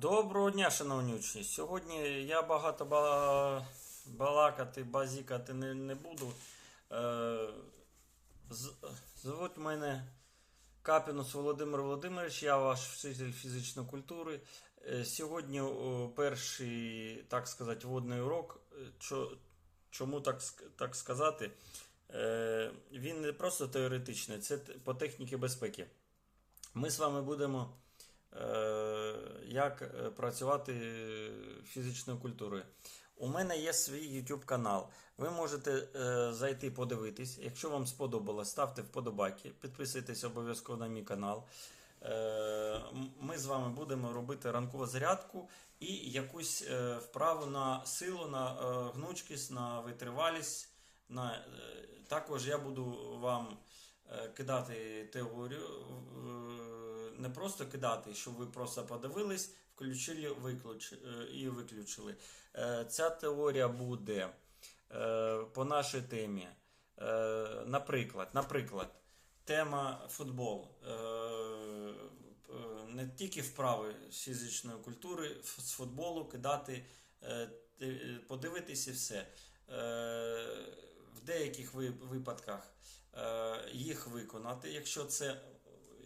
Доброго дня, шановні учні. Сьогодні я багато балакати, базікати не, не буду. Е, звуть мене Капінус Володимир Володимирович, я ваш вчитель фізичної культури. Е, сьогодні перший, так сказати, водний урок. Е, чо- чому так, так сказати? Він не просто теоретичний, це по техніці безпеки. Ми з вами будемо як е, працювати фізичною культурою. У мене є свій YouTube канал. Ви можете е, зайти подивитись. Якщо вам сподобалось, ставте вподобайки, підписуйтесь обов'язково на мій канал. Е, Ми з вами будемо робити ранкову зарядку і якусь е, вправу на силу, на е, гнучкість, на витривалість. На, е, також я буду вам е, кидати теорію, е, не просто кидати, щоб ви просто подивились, включили виключ, е, і виключили. Е, Ця теорія буде е, по нашій темі. Наприклад, наприклад, тема футбол. Не тільки вправи з фізичної культури, з футболу кидати, ти- подивитись і все. В деяких випадках їх виконати, якщо це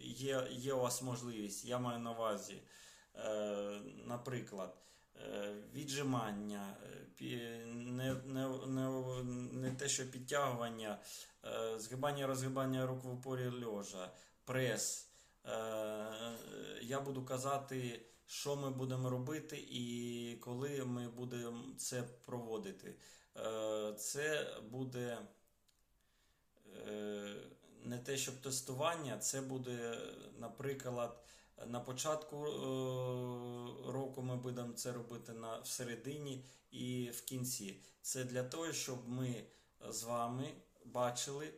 є, є у вас можливість, я маю на увазі, е, наприклад, е, віджимання, е, не, не, не, не те, що підтягування, згибання, розгибання рук в упорі льожа, прес. Я буду казати, що ми будемо робити і коли ми будемо це проводити. Це буде не те, щоб тестування, це буде, наприклад, на початку е, року ми будемо це робити на всередині і в кінці. Це для того, щоб ми з вами бачили е,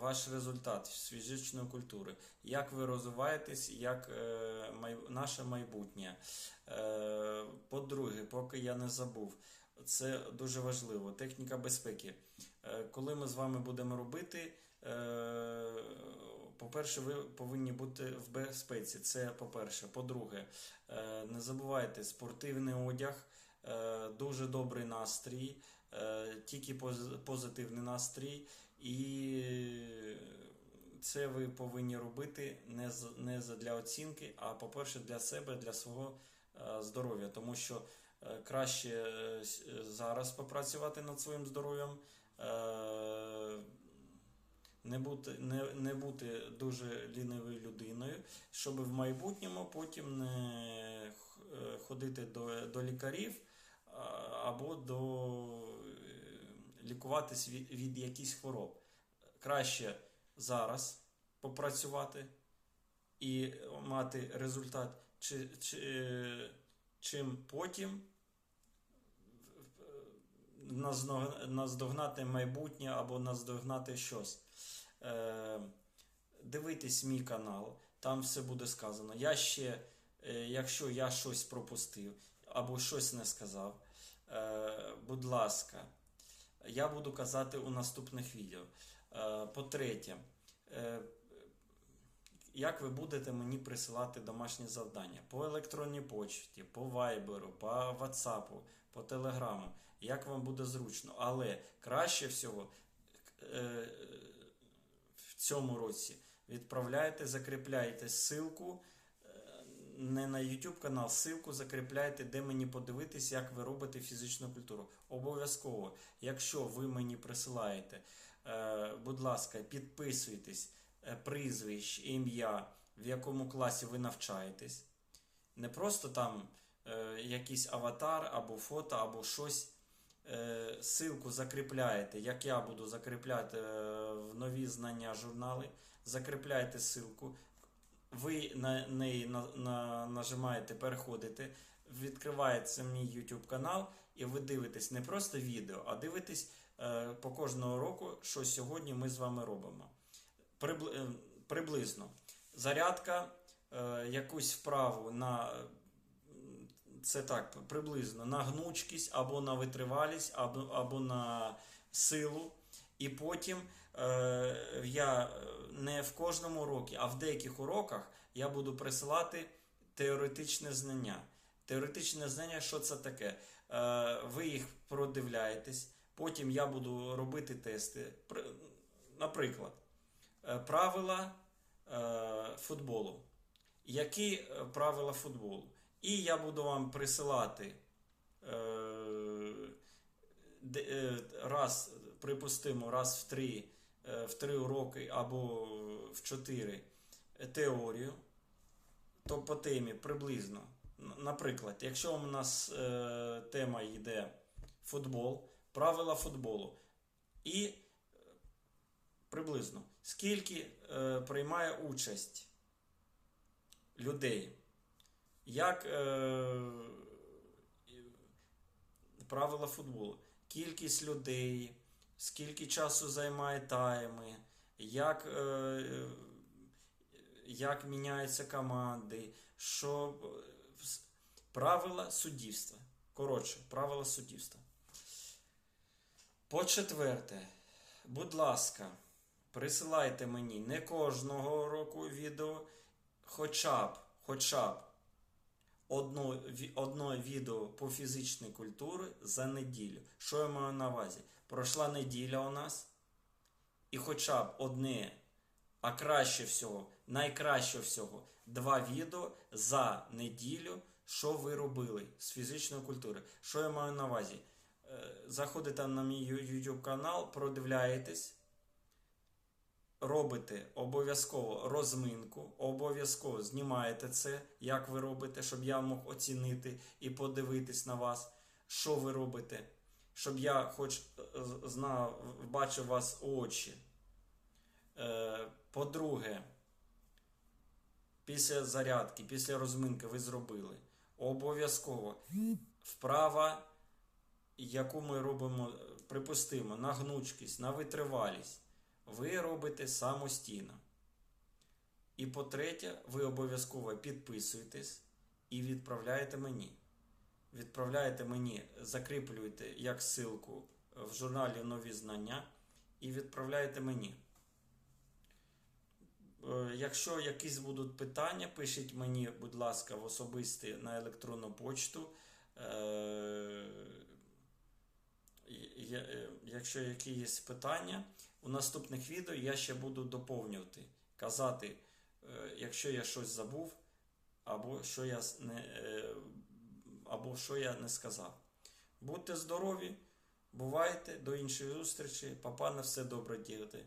ваш результат з фізичної культури, як ви розвиваєтесь, як е, май, наше майбутнє. Е, По-друге, поки я не забув, це дуже важливо. Техніка безпеки. Е, Коли ми з вами будемо робити, по-перше, ви повинні бути в безпеці. Це по-перше. По-друге, е, не забувайте спортивний одяг, е, дуже добрий настрій, е, тільки поз- позитивний настрій. І це ви повинні робити не для оцінки, а по-перше, для себе, для свого е, здоров'я. Тому що е, краще е, е, зараз попрацювати над своїм здоров'ям. Не бути, не, не бути дуже лінивою людиною, щоб в майбутньому потім не е, ходити до, до лікарів або до е, лікуватись від, від якихось хвороб. Краще зараз попрацювати і мати результат, чи, чи, е, чим потім наздогнати майбутнє або наздогнати щось. Е, Дивитесь мій канал, там все буде сказано. Я ще, е, якщо я щось пропустив або щось не сказав, е, будь ласка, я буду казати у наступних відео. Е, По-третє, як ви будете мені присилати домашні завдання по електронній почті, по вайберу, по ватсапу, по телеграму, як вам буде зручно. Але краще всього е, в цьому році відправляйте, закріпляйте ссылку е, не на YouTube канал, ссылку закріпляйте, де мені подивитись, як ви робите фізичну культуру. Обов'язково, якщо ви мені присилаєте, е, будь ласка, підписуйтесь, е, прізвище, ім'я, в якому класі ви навчаєтесь. Не просто там якийсь аватар або фото, або щось. Е, Силку закріпляєте, як я буду закріпляти е, в нові знання журнали. Закріпляєте ссылку, ви на неї на, на, нажимаєте переходите, відкривається мій YouTube канал, і ви дивитесь не просто відео, а дивитесь е, по кожного року, що сьогодні ми з вами робимо. Прибли, е, приблизно зарядка, е, якусь вправу на це так, приблизно на гнучкість або на витривалість, або, або на силу. І потім е, я е, не в кожному уроці, а в деяких уроках я буду присилати теоретичне знання. Теоретичне знання, що це таке? Е, ви їх продивляєтесь, потім я буду робити тести. Наприклад, е, правила е, футболу. Які е, правила футболу? І я буду вам присилати е, е, раз, припустимо, раз в три, е, в три уроки або в чотири теорію, то по темі приблизно. Наприклад, якщо у нас е, тема йде футбол, правила футболу, і е, приблизно скільки е, приймає участь людей, як е, правила футболу, кількість людей, скільки часу займає тайми, як, е, як міняються команди, що е, правила суддівства. Коротше, правила суддівства. По четверте, будь ласка, присилайте мені не кожного року відео, хоча б, хоча б одно, одно відео по фізичній культурі за неділю. Що я маю на увазі? Пройшла неділя у нас, і хоча б одне, а краще всього, найкраще всього, два відео за неділю, що ви робили з фізичної культури. Що я маю на увазі? Е, Заходите на мій YouTube канал, продивляєтесь, робите обов'язково розминку, обов'язково знімаєте це, як ви робите, щоб я мог оцінити і подивитись на вас, що ви робите, щоб я хоч е, знав, бачив вас очі. Е, По-друге, після зарядки, після розминки ви зробили. Обов'язково вправа, яку ми робимо, е, припустимо, на гнучкість, на витривалість, ви робите самостійно. І по-третє, ви обов'язково підписуєтесь і відправляєте мені. Відправляєте мені, закріплюєте як ссылку в журналі Нові знання і відправляєте мені. Е, Якщо якісь будуть питання, пишіть мені, будь ласка, в особисті на електронну почту. Е, е, Якщо які є питання, у наступних відео я ще буду доповнювати, казати, е, якщо я щось забув, або що я не, е, або що я не сказав. Будьте здорові, бувайте, до іншої зустрічі, папа на все добре діяти.